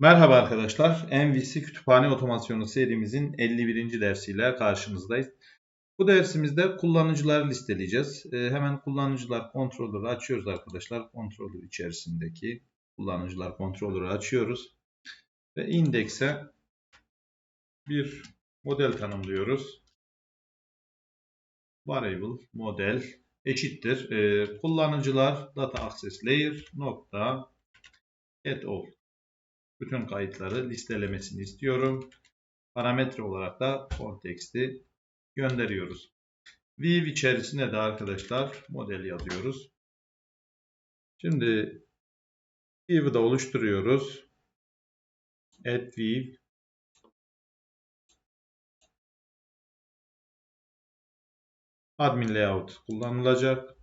Merhaba arkadaşlar. MVC Kütüphane Otomasyonu serimizin 51. dersiyle karşınızdayız. Bu dersimizde kullanıcıları listeleyeceğiz. Ee, hemen kullanıcılar kontrolörü açıyoruz arkadaşlar. Kontrolör içerisindeki kullanıcılar kontrolörü açıyoruz. Ve indekse bir model tanımlıyoruz. Variable model eşittir. Ee, kullanıcılar data access layer nokta get all bütün kayıtları listelemesini istiyorum. Parametre olarak da konteksti gönderiyoruz. View içerisine de arkadaşlar model yazıyoruz. Şimdi View'u da oluşturuyoruz. Add View Admin Layout kullanılacak.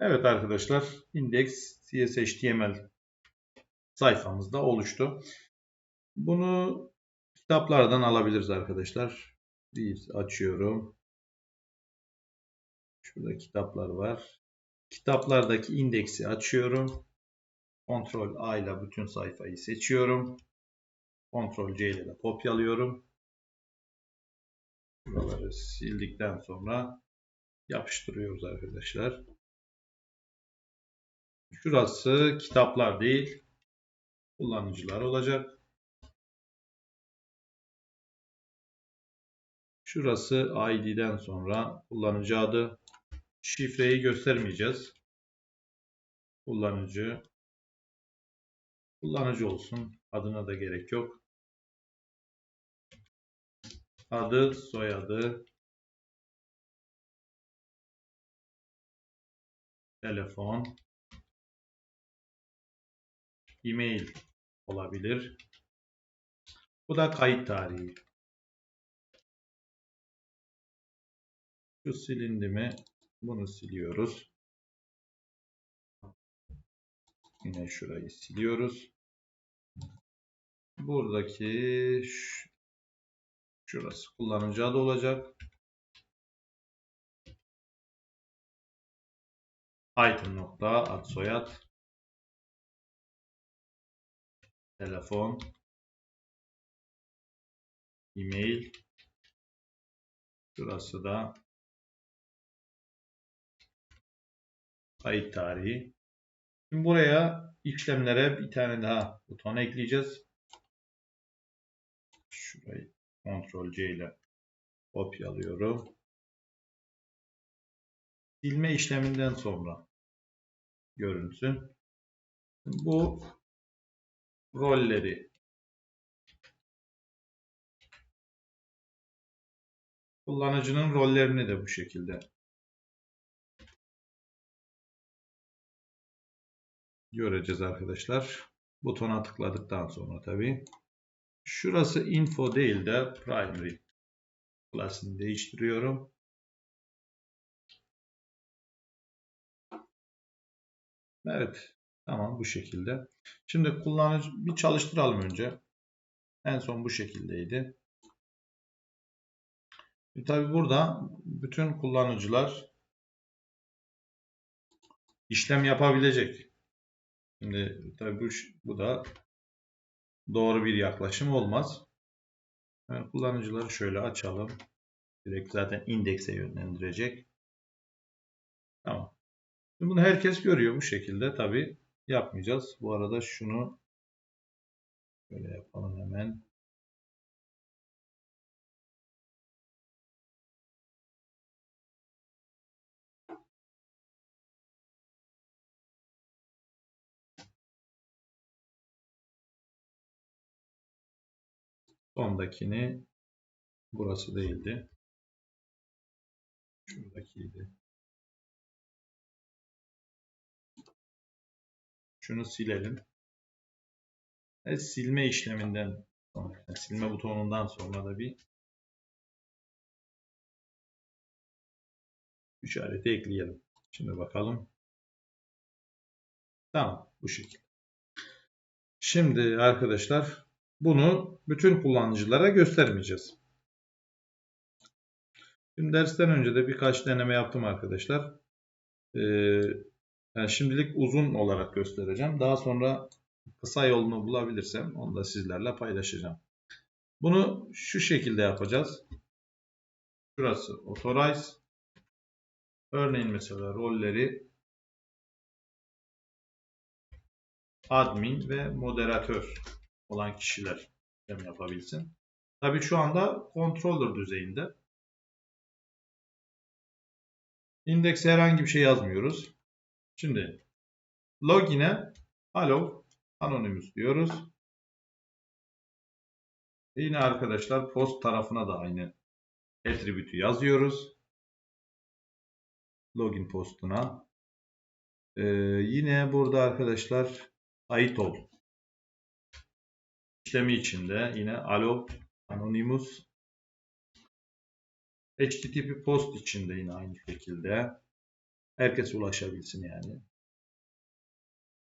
Evet arkadaşlar index CSHTML sayfamızda oluştu. Bunu kitaplardan alabiliriz arkadaşlar. Bir açıyorum. Şurada kitaplar var. Kitaplardaki indeksi açıyorum. Ctrl A ile bütün sayfayı seçiyorum. Ctrl C ile de kopyalıyorum. Buraları sildikten sonra yapıştırıyoruz arkadaşlar. Şurası kitaplar değil, kullanıcılar olacak. Şurası ID'den sonra kullanıcı adı. Şifreyi göstermeyeceğiz. Kullanıcı kullanıcı olsun. Adına da gerek yok. Adı, soyadı, telefon, e-mail olabilir. Bu da kayıt tarihi. Şu silindi mi? Bunu siliyoruz. Yine şurayı siliyoruz. Buradaki şurası kullanıcı adı olacak. Item nokta ad soyad telefon, e-mail, şurası da kayıt tarihi. Şimdi buraya işlemlere bir tane daha buton ekleyeceğiz. Şurayı Ctrl C ile kopyalıyorum. Silme işleminden sonra görünsün. Bu rolleri kullanıcının rollerini de bu şekilde göreceğiz arkadaşlar. Butona tıkladıktan sonra tabi. Şurası info değil de primary klasını değiştiriyorum. Evet. Tamam bu şekilde. Şimdi kullanıcı bir çalıştıralım önce. En son bu şekildeydi. E tabi burada bütün kullanıcılar işlem yapabilecek. Şimdi tabi bu, bu da doğru bir yaklaşım olmaz. Yani kullanıcıları şöyle açalım. Direkt zaten indekse yönlendirecek. Tamam. Şimdi bunu herkes görüyor bu şekilde. Tabi yapmayacağız. Bu arada şunu böyle yapalım hemen. Sondakini burası değildi. Şuradakiydi. Şunu silelim. Ve silme işleminden sonra, yani silme butonundan sonra da bir işareti ekleyelim. Şimdi bakalım. Tamam bu şekilde. Şimdi arkadaşlar bunu bütün kullanıcılara göstermeyeceğiz. Şimdi dersten önce de birkaç deneme yaptım arkadaşlar. Ee, şimdilik uzun olarak göstereceğim. Daha sonra kısa yolunu bulabilirsem onu da sizlerle paylaşacağım. Bunu şu şekilde yapacağız. Şurası authorize. Örneğin mesela rolleri admin ve moderatör olan kişiler yapabilsin. Tabii şu anda controller düzeyinde. İndekse herhangi bir şey yazmıyoruz. Şimdi login'e hello anonymous diyoruz. Ve yine arkadaşlar post tarafına da aynı attribute'ü yazıyoruz. Login postuna. Ee, yine burada arkadaşlar ait ol işlemi içinde yine allo anonymous HTTP post içinde yine aynı şekilde herkes ulaşabilsin yani.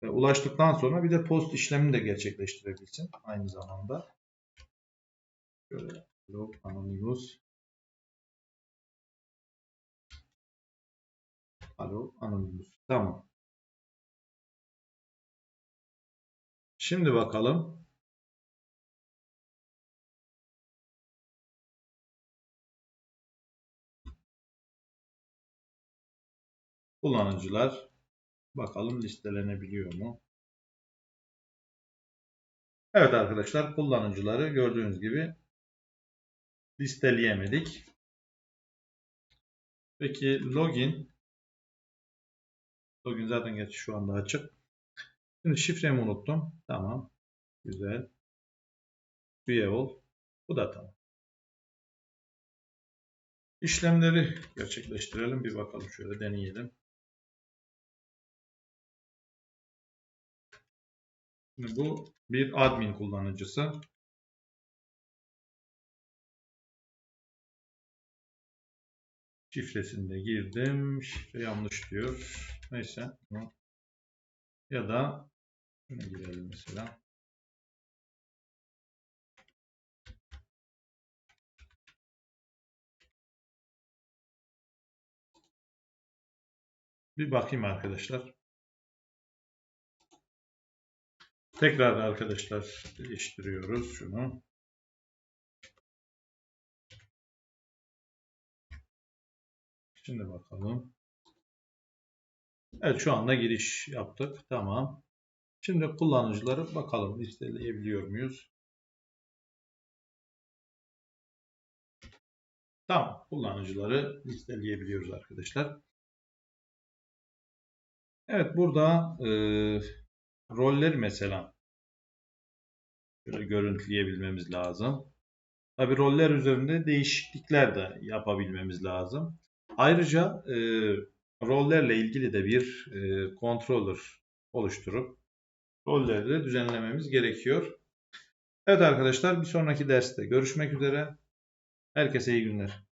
Ve ulaştıktan sonra bir de post işlemini de gerçekleştirebilsin aynı zamanda. Şöyle log anonymous Alo anonymous. Tamam. Şimdi bakalım. Kullanıcılar bakalım listelenebiliyor mu? Evet arkadaşlar kullanıcıları gördüğünüz gibi listeleyemedik. Peki login login zaten geç şu anda açık. Şimdi şifremi unuttum. Tamam. Güzel. Üye ol. Bu da tamam. İşlemleri gerçekleştirelim. Bir bakalım şöyle deneyelim. Şimdi bu bir admin kullanıcısı. Şifresini girdim. Şifre yanlış diyor. Neyse. Ya da şuna girelim mesela. Bir bakayım arkadaşlar. Tekrar arkadaşlar değiştiriyoruz şunu. Şimdi bakalım. Evet şu anda giriş yaptık. Tamam. Şimdi kullanıcıları bakalım listeleyebiliyor muyuz? Tamam. Kullanıcıları listeleyebiliyoruz arkadaşlar. Evet burada e, rolleri mesela şöyle görüntüleyebilmemiz lazım. Tabi roller üzerinde değişiklikler de yapabilmemiz lazım. Ayrıca e, rollerle ilgili de bir e, controller oluşturup rolleri de düzenlememiz gerekiyor. Evet arkadaşlar bir sonraki derste görüşmek üzere. Herkese iyi günler.